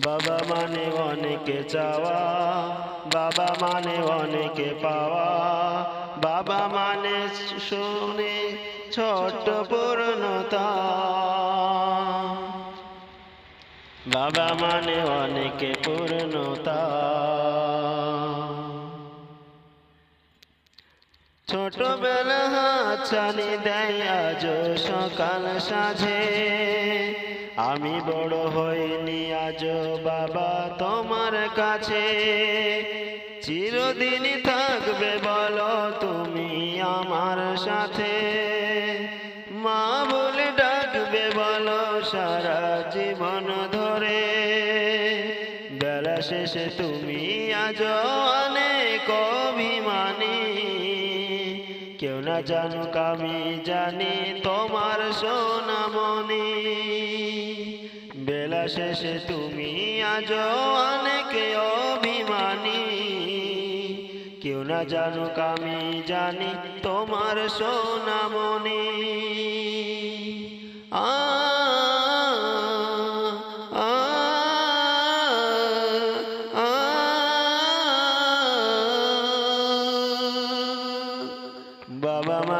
বাবা মানে অনেকে চাওয়া, বাবা মানে অনেকে পাওয়া, বাবা মানে শুনে ছোট্ট পূর্ণতা। বাবা মানে অনেকে পূর্ণতা। ছোটবেলা হাতছানি দেয় আজ সকাল সাঝে। আমি বড় হইনি আজ, বাবা তোমার কাছে। চিরদিন থাকবে বলো তুমি আমার সাথে। মা বলে ডাকবে বলো সারা জীবন ধরে। বেলা শেষে তুমি আজ অনেক অভিমানী। কেউ না জানুক, আমি জানি তোমার সোনামণি। বেলা শেষে তুমি আজ অনেকে অভিমানী। কেউ না জানুক, আমি জানি তোমার সোনামণি।